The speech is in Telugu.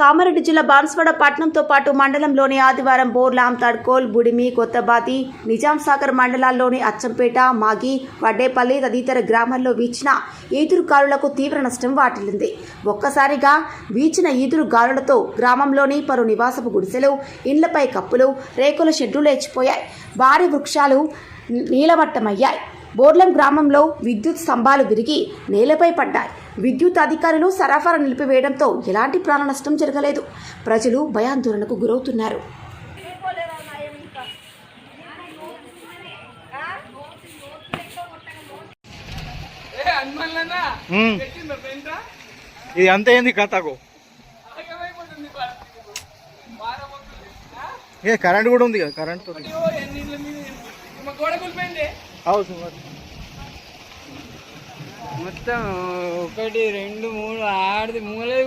కామారెడ్డి జిల్లా బాన్స్వాడ పట్టణంతో పాటు మండలంలోని ఆదివారం బోర్లాం తడ్కోల్ బుడిమి కొత్తబాతి నిజాం సాగర్ మండలాల్లోని అచ్చంపేట మాగి వడ్డేపల్లి తదితర గ్రామాల్లో వీచిన ఈదురు గాలులకు తీవ్ర నష్టం వాటిల్లింది. ఒక్కసారిగా వీచిన ఈదురు గాలులతో గ్రామంలోని పలు నివాసపు గుడిసెలు ఇండ్లపై కప్పులు రేకుల షెడ్లు లేచిపోయాయి. భారీ వృక్షాలు నీలమట్టమయ్యాయి బోర్లం గ్రామంలో విద్యుత్ స్తంభాలు విరిగి నేలపై పడ్డాయి. విద్యుత్ అధికారులు సరఫరా నిలిపివేయడంతో ఎలాంటి ప్రాణ నష్టం జరగలేదు. ప్రజలు భయాందోళనకు గురవుతున్నారు. ఇది అంత ఏంది కథకు? ఏ కరెంట్ కూడా ఉంది కదా కరెంట్ హౌస్ మొత్తం ఒకటి రెండు మూడు ఆడిది మూలే